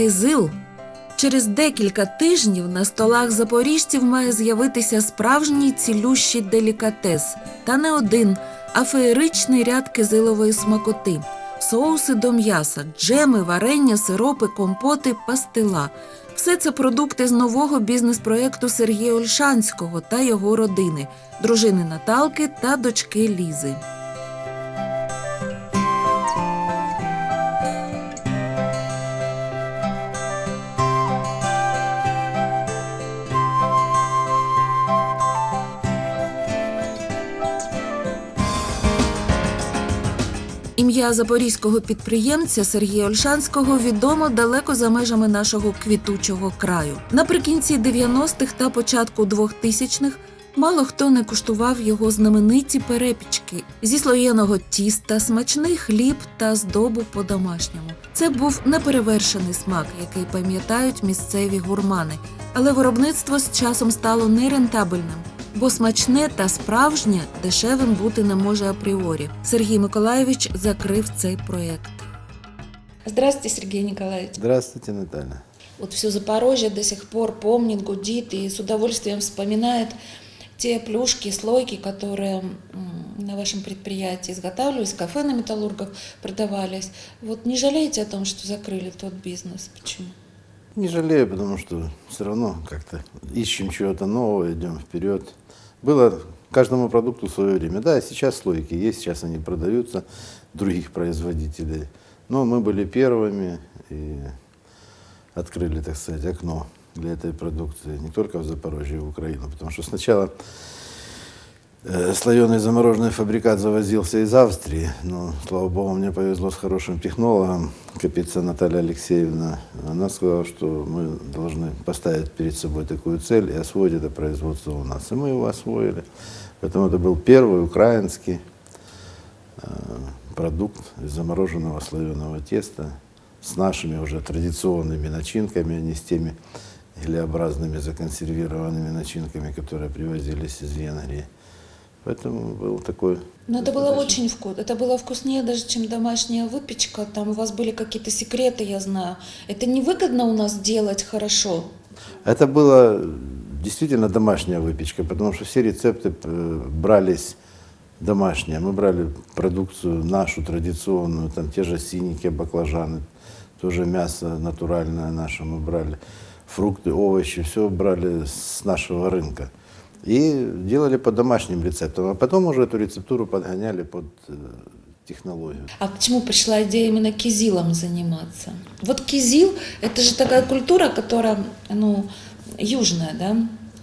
кизил. Через декілька тижнів на столах запоріжців має з'явитися справжній цілющий делікатес. Та не один, а феєричний ряд кизилової смакоти. Соуси до м'яса, джеми, варення, сиропи, компоти, пастила. Все це продукти з нового бізнес-проєкту Сергія Ольшанського та його родини, дружини Наталки та дочки Лізи. Ім'я запорізького підприємця Сергія Ольшанського відомо далеко за межами нашого квітучого краю. Наприкінці 90-х та початку 2000-х мало хто не куштував його знамениті перепічки зі слоєного тіста, смачний хліб та здобу по-домашньому. Це був неперевершений смак, який пам'ятають місцеві гурмани. Але виробництво з часом стало нерентабельним. Бо смачне та справжнє дешевим бути не може апріорі. Сергій Миколаєвич закрив цей проєкт. Здравствуйте, Сергей Николаевич. Здравствуйте, Наталья. Вот все Запорожье до сих пор помнит, гудит и с удовольствием вспоминает те плюшки, слойки, которые м, на вашем предприятии изготавливались, в кафе на металлургов продавались. Вот не жалеете о том, что закрыли тот бизнес? Почему? Не жалею, потому что все равно как-то ищем чего-то нового, идем вперед. Было каждому продукту свое время. Да, сейчас слойки есть, сейчас они продаются других производителей. Но мы были первыми и открыли, так сказать, окно для этой продукции не только в Запорожье, и в Украину. Потому что сначала Слоеный замороженный фабрикат завозился из Австрии, но, слава богу, мне повезло с хорошим технологом, Капица Наталья Алексеевна. Она сказала, что мы должны поставить перед собой такую цель и освоить это производство у нас. И мы его освоили. Поэтому это был первый украинский э, продукт из замороженного слоеного теста с нашими уже традиционными начинками, а не с теми гелеобразными законсервированными начинками, которые привозились из Венгрии. Поэтому был такой... Но это было очень вкусно. Это было вкуснее даже, чем домашняя выпечка. Там у вас были какие-то секреты, я знаю. Это невыгодно у нас делать хорошо. Это была действительно домашняя выпечка, потому что все рецепты э, брались домашние. Мы брали продукцию нашу, традиционную, там те же синики, баклажаны, тоже мясо натуральное наше мы брали, фрукты, овощи, все брали с нашего рынка. И делали по домашним рецептам, а потом уже эту рецептуру подгоняли под э, технологию. А почему пришла идея именно кизилом заниматься? Вот кизил – это же такая культура, которая, ну, южная, да?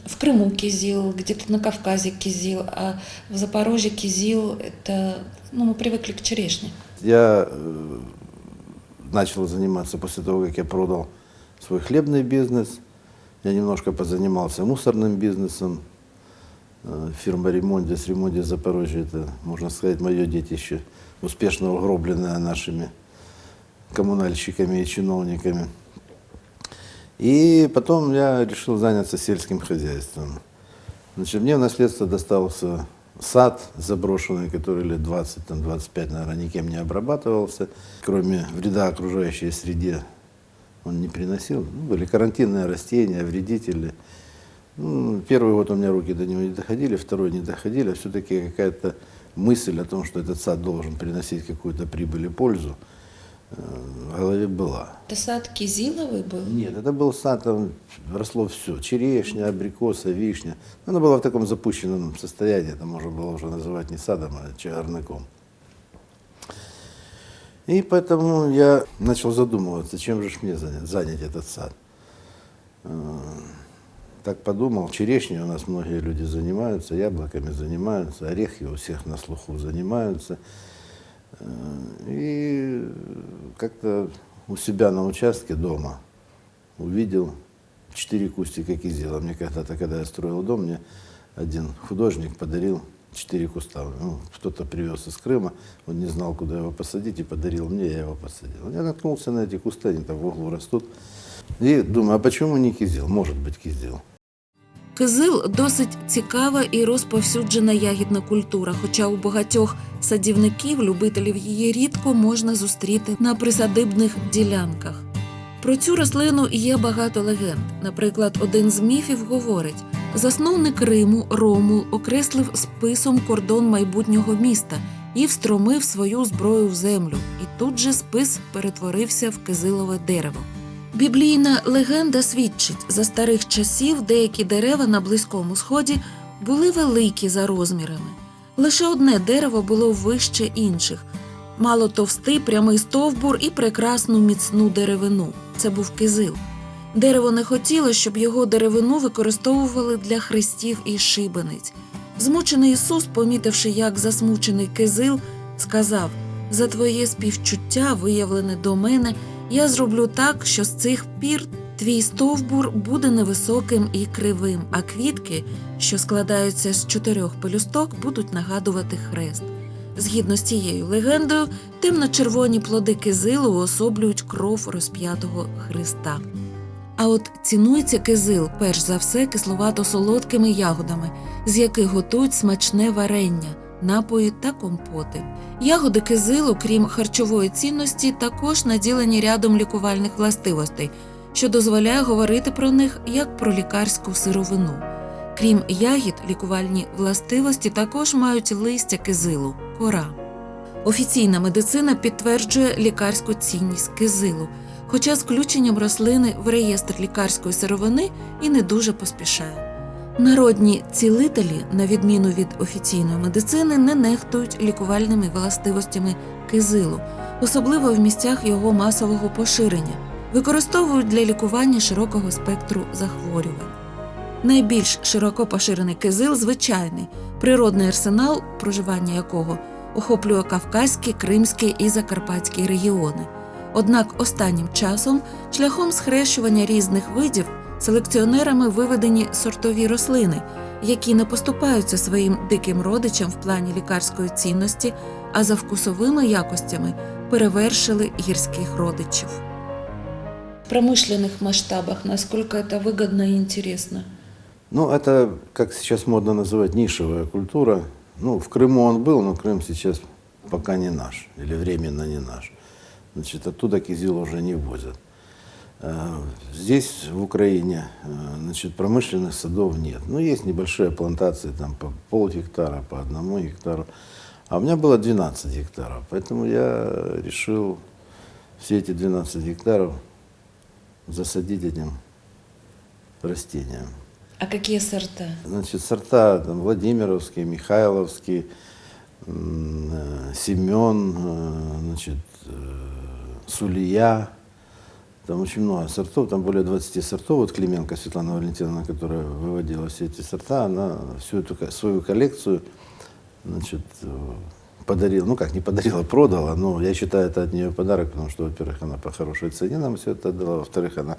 В Крыму кизил, где-то на Кавказе кизил, а в Запорожье кизил – это, ну, мы привыкли к черешне. Я э, начал заниматься после того, как я продал свой хлебный бизнес. Я немножко позанимался мусорным бизнесом. Фирма «Ремонтис», «Ремонтис Запорожье» – это, можно сказать, мое детище, успешно угробленное нашими коммунальщиками и чиновниками. И потом я решил заняться сельским хозяйством. Значит, мне в наследство достался сад заброшенный, который лет 20-25, наверное, никем не обрабатывался. Кроме вреда окружающей среде он не приносил. Ну, были карантинные растения, вредители. Ну, первый год у меня руки до него не доходили, второй не доходили. А все-таки какая-то мысль о том, что этот сад должен приносить какую-то прибыль и пользу, э, в голове была. Это сад кизиловый был? Нет, это был сад, там росло все. Черешня, абрикоса, вишня. Оно было в таком запущенном состоянии, это можно было уже называть не садом, а чагарником. И поэтому я начал задумываться, чем же мне занять, занять этот сад. Так подумал, черешней у нас многие люди занимаются, яблоками занимаются, орехи у всех на слуху занимаются. Э, И как-то у себя на участке дома увидел четыре кустика кизила. Мне когда-то, когда я строил дом, мне один художник подарил четыре куста. Ну, кто-то привез из Крыма, он не знал, куда его посадить, и подарил мне, я его посадил. Я наткнулся на эти кусты, они там в углу растут. И думаю, а почему не кизил? Может быть, кизил. Кизил досить цікава і розповсюджена ягідна культура, хоча у багатьох садівників, любителів її рідко можна зустріти на присадибних ділянках. Про цю рослину є багато легенд. Наприклад, один з міфів говорить: засновник Риму Ромул окреслив списом кордон майбутнього міста і встромив свою зброю в землю. І тут же спис перетворився в кизилове дерево. Біблійна легенда свідчить, за старих часів деякі дерева на Близькому Сході були великі за розмірами. Лише одне дерево було вище інших, мало товстий прямий стовбур і прекрасну міцну деревину. Це був кизил. Дерево не хотіло, щоб його деревину використовували для хрестів і шибениць. Змучений Ісус, помітивши, як засмучений кизил, сказав: За твоє співчуття, виявлене до мене, я зроблю так, що з цих пір твій стовбур буде невисоким і кривим, а квітки, що складаються з чотирьох пелюсток, будуть нагадувати хрест. Згідно з цією легендою, темно-червоні плоди кизилу уособлюють кров розп'ятого Христа. А от цінується кизил перш за все кисловато-солодкими ягодами, з яких готують смачне варення, напої та компоти. Ягоди кизилу, крім харчової цінності, також наділені рядом лікувальних властивостей, що дозволяє говорити про них як про лікарську сировину. Крім ягід, лікувальні властивості також мають листя кизилу, кора. Офіційна медицина підтверджує лікарську цінність кизилу, хоча з включенням рослини в реєстр лікарської сировини і не дуже поспішає. Народні цілителі, на відміну від офіційної медицини, не нехтують лікувальними властивостями кизилу, особливо в місцях його масового поширення, використовують для лікування широкого спектру захворювань. Найбільш широко поширений кизил звичайний, природний арсенал, проживання якого охоплює Кавказькі, Кримські і Закарпатські регіони. Однак останнім часом, шляхом схрещування різних видів, селекціонерами виведені сортові рослини, які не поступаються своїм диким родичам в плані лікарської цінності, а за вкусовими якостями перевершили гірських родичів. В промышленных масштабах насколько это выгодно и интересно? Ну, это, как сейчас модно называть, нишевая культура. Ну, в Крыму он был, но Крым сейчас пока не наш, или временно не наш. Значит, оттуда кизил уже не возят. Э, Здесь, в Украине, э, значит, промышленных садов нет. Ну, есть небольшие плантации, там по пол гектара, по одному гектару. А у меня было 12 гектаров, поэтому я решил все эти 12 гектаров засадить этим растением. А какие сорта? Значит, сорта там, Владимировские, Михайловские, э, Семен, значит, Сулия. Там очень много сортов, там более 20 сортов. Вот Клименко Светлана Валентиновна, которая выводила все эти сорта, она всю эту свою коллекцию значит, э, подарила, ну как не подарила, продала, но я считаю это от нее подарок, потому что, во-первых, она по хорошей цене нам все это отдала, во-вторых, она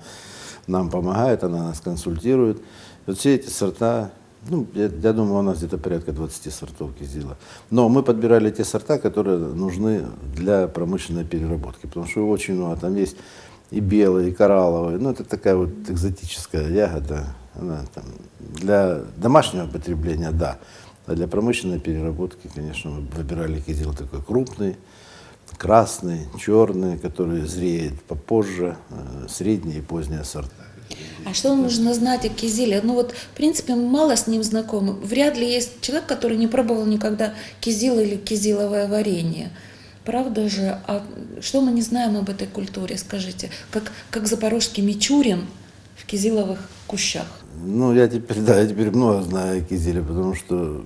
нам помогает, она нас консультирует. Вот все эти сорта, ну, я, я думаю, у нас где-то порядка 20 сортов кизила. Но мы подбирали те сорта, которые нужны для промышленной переработки, потому что очень много, там есть и белые, и коралловые, ну, это такая вот экзотическая ягода, она там для домашнего потребления, да, а для промышленной переработки, конечно, мы выбирали кизил такой крупный, красный, черный, который зреет попозже, э, средние и поздние сорта. А что нужно знать о кизиле? Ну вот, в принципе, мало с ним знакомы. Вряд ли есть человек, который не пробовал никогда кизил или кизиловое варенье. Правда же? А что мы не знаем об этой культуре, скажите? Как, как запорожский Мичурин в кизиловых кущах. Ну, я теперь, да, я теперь много знаю о кизиле, потому что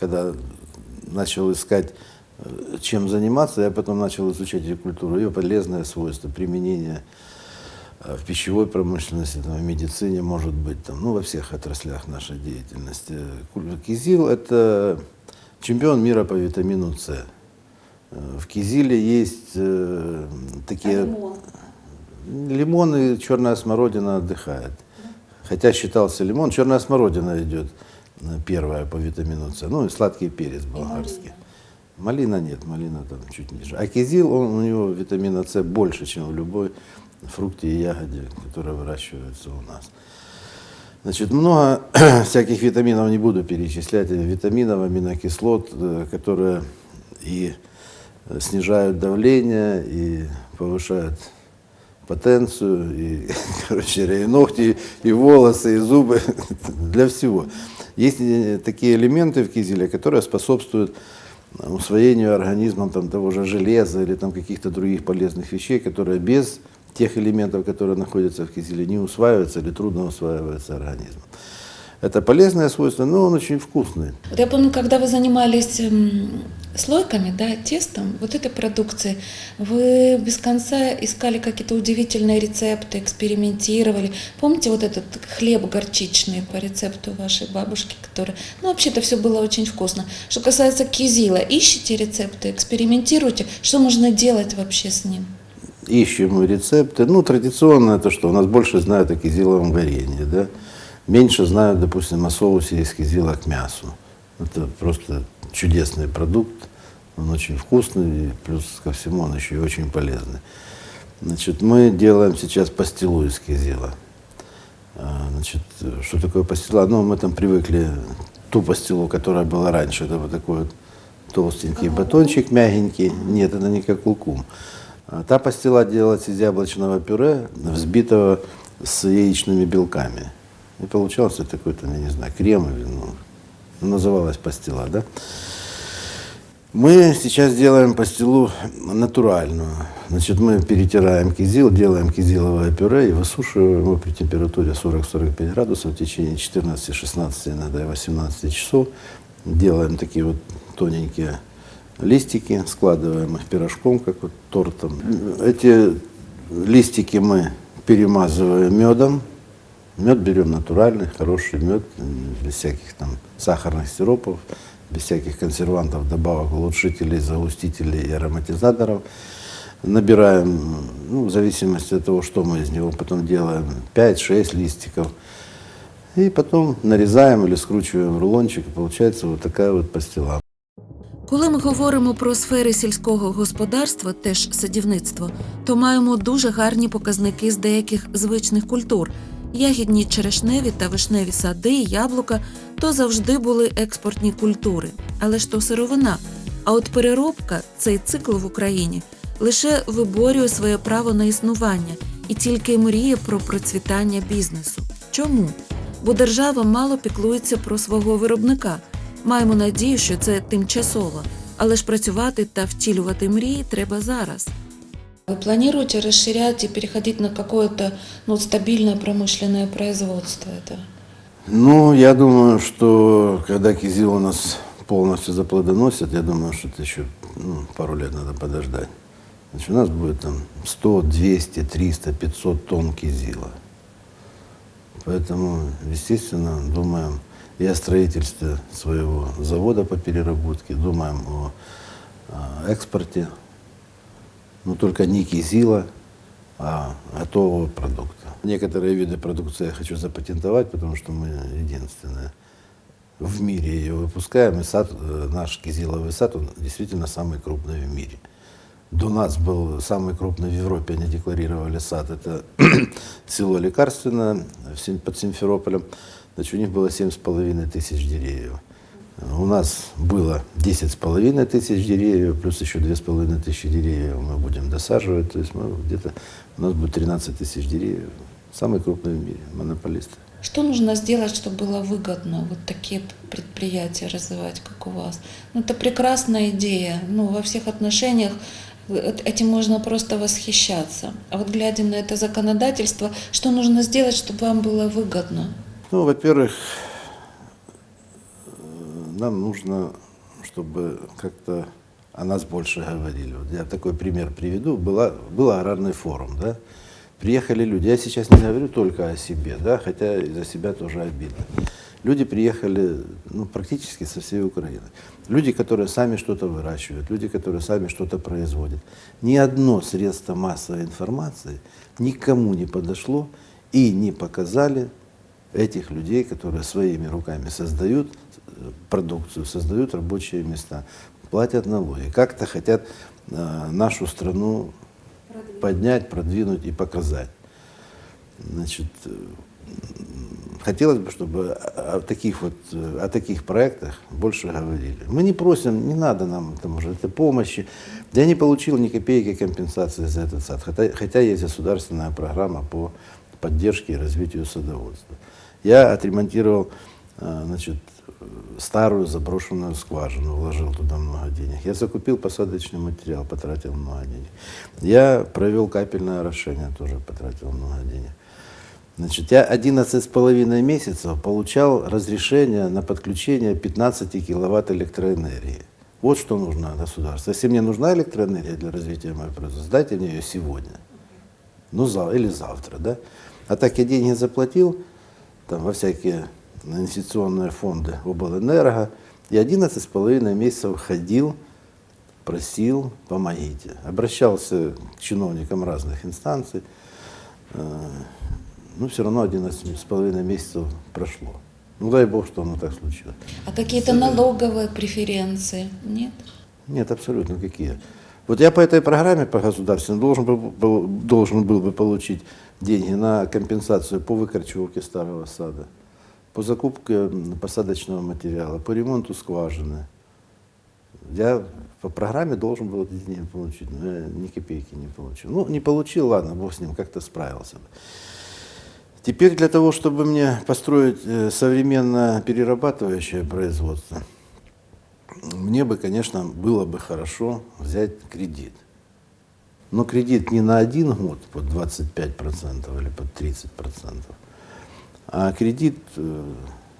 когда начал искать, э, чем заниматься, я потом начал изучать эту культуру, ее полезные свойства, применение э, в пищевой промышленности, там, в медицине, может быть, там, ну, во всех отраслях нашей деятельности. Куль- Кизил – это чемпион мира по витамину С. В кизиле есть э, такие... Лимон и черная смородина отдыхает. Хотя считался лимон, черная смородина идет э, первая по витамину С. Ну и сладкий перец болгарский. Малина нет, малина там чуть ниже. А кизил, он, у него витамина С больше, чем в любой фрукте и ягоде, которая выращивается у нас. Значит, много всяких витаминов не буду перечислять, витаминов, аминокислот, э, которые и снижают давление, и повышают потенцию, и, короче, и ногти, и волосы, и зубы, для всего. Есть э, такие элементы в кизиле, которые способствуют усвоению организмом там, того же железа или там, каких-то других полезных вещей, которые без тех элементов, которые находятся в кизиле, не усваиваются или трудно усваиваются организмом. Это полезное свойство, но он очень вкусный. Вот я помню, когда вы занимались м, слойками, да, тестом, вот этой продукции, вы без конца искали какие-то удивительные рецепты, экспериментировали. Помните вот этот хлеб горчичный по рецепту вашей бабушки, который... Ну, вообще-то все было очень вкусно. Что касается кизила, ищите рецепты, экспериментируйте. Что можно делать вообще с ним? ищем рецепты. Ну, традиционно это что? У нас больше знают о кизиловом варенье, да? Меньше знают, допустим, о соусе из кизила к мясу. Это просто чудесный продукт. Он очень вкусный, и плюс ко всему он еще и очень полезный. Значит, мы делаем сейчас пастилу из кизила. А, Значит, что такое пастила? Ну, мы там привыкли ту пастилу, которая была раньше. Это вот такой вот толстенький батончик, мягенький. Нет, это не как лукум. А Та пастила делалась из яблочного пюре, взбитого с яичными белками. И получался такой, там, я не знаю, крем, или, ну, называлась пастила, да? Мы сейчас делаем пастилу натуральную. Значит, мы перетираем кизил, делаем кизиловое пюре и высушиваем его при температуре 40-45 градусов в течение 14-16, иногда и 18 часов. Делаем такие вот тоненькие листики, складываем их пирожком, как вот тортом. Эти листики мы перемазываем медом. Мед берем натуральный, хороший мед, без всяких там сахарных сиропов, без всяких консервантов, добавок, улучшителей, загустителей и ароматизаторов. Набираем, ну, в зависимости от того, что мы из него потом делаем, 5-6 листиков. И потом нарезаем или скручиваем в рулончик, и получается вот такая вот пастила. Коли ми говоримо про сфери сільського господарства, теж садівництво, то маємо дуже гарні показники з деяких звичних культур. Ягідні черешневі та вишневі сади, яблука то завжди були експортні культури. Але ж то сировина. А от переробка, цей цикл в Україні, лише виборює своє право на існування і тільки мріє про процвітання бізнесу. Чому? Бо держава мало піклується про свого виробника. Маємо надію, що це тимчасово, але ж працювати та втілювати мрії треба зараз. Вы планируете расширять и переходить на какое-то ну, стабильное промышленное производство этого? Ну, я думаю, что когда кизил у нас полностью заплодоносит, я думаю, что это еще ну, пару лет надо подождать. Значит, у нас будет там 100, 200, 300, 500 тонн кизила. Поэтому, естественно, думаем и о строительстве своего завода по переработке, думаем о, о экспорте, но только не кизила, а готового продукта. Некоторые виды продукции я хочу запатентовать, потому что мы единственные в мире ее выпускаем. И сад, э, наш кизиловый сад, он действительно самый крупный в мире. До нас был самый крупный в Европе, они декларировали сад. Это село Лекарственное под Симферополем. Значит, у них было 7,5 тысяч деревьев. У нас было 10,5 тысяч деревьев, плюс еще 2,5 тысячи деревьев мы будем досаживать. То есть мы где-то у нас будет 13 тысяч деревьев. Самый крупный в мире, монополисты. Что нужно сделать, чтобы было выгодно вот такие предприятия развивать, как у вас? Ну, это прекрасная идея. Ну, во всех отношениях этим можно просто восхищаться. А вот глядя на это законодательство, что нужно сделать, чтобы вам было выгодно? Ну, во-первых, нам нужно, чтобы как-то о нас больше говорили. Вот я такой пример приведу. Была, был аграрный форум, да? Приехали люди. Я сейчас не говорю только о себе, да, хотя и за себя тоже обидно. Люди приехали ну, практически со всей Украины. Люди, которые сами что-то выращивают, люди, которые сами что-то производят. Ни одно средство массовой информации никому не подошло и не показали этих людей, которые своими руками создают продукцию, создают рабочие места, платят налоги, как-то хотят э, нашу страну поднять, продвинуть и показать. Значит, э, хотелось бы, чтобы о, таких вот, э, о таких проектах больше говорили. Мы не просим, не надо нам там уже этой помощи. Я не получил ни копейки компенсации за этот сад, хотя, хотя есть государственная программа по поддержке и развитию садоводства. Я отремонтировал значит, старую заброшенную скважину, вложил туда много денег. Я закупил посадочный материал, потратил много денег. Я провел капельное орошение, тоже потратил много денег. Значит, я 11 с половиной месяцев получал разрешение на подключение 15 киловатт электроэнергии. Вот что нужно государству. Если мне нужна электроэнергия для развития моего производства, дайте мне ее сегодня. Ну, за, или завтра, да? А так я деньги заплатил там, во всякие инвестиционные фонды облэнерго, и 11 с половиной месяцев ходил, просил, помогите. Обращался к чиновникам разных инстанций. Э, Ну, все равно 11 с половиной месяцев прошло. Ну, дай бог, что оно так случилось. А какие-то налоговые преференции? Нет? Нет, абсолютно какие. Вот я по этой программе по государственной должен был, был- должен был бы получить деньги на компенсацию по выкорчевке старого сада, по закупке посадочного материала, по ремонту скважины. Я по программе должен был деньги получить, но я ни копейки не получил. Ну, не получил, ладно, бог с ним, как-то справился. Теперь для того, чтобы мне построить э, современное перерабатывающее производство, мне бы, конечно, было бы хорошо взять кредит. Но кредит не на один год под 25% или под 30%, а кредит э,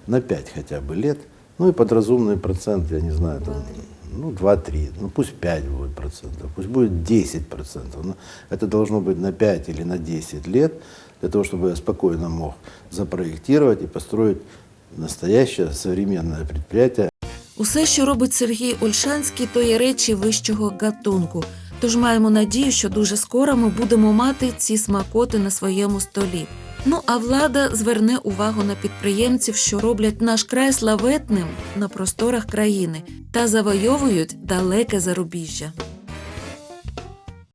на 5 хотя бы лет, ну и под разумный процент, я не знаю, там, ну 2-3, ну пусть 5 будет процентов, пусть будет 10 процентов. Но это должно быть на 5 или на 10 лет, для того, чтобы я спокойно мог запроектировать и построить настоящее современное предприятие, Усе, що робить Сергій Ольшанський, то є речі вищого гатунку. Тож маємо надію, що дуже скоро ми будемо мати ці смакоти на своєму столі. Ну а влада зверне увагу на підприємців, що роблять наш край славетним на просторах країни та завойовують далеке зарубіжжя.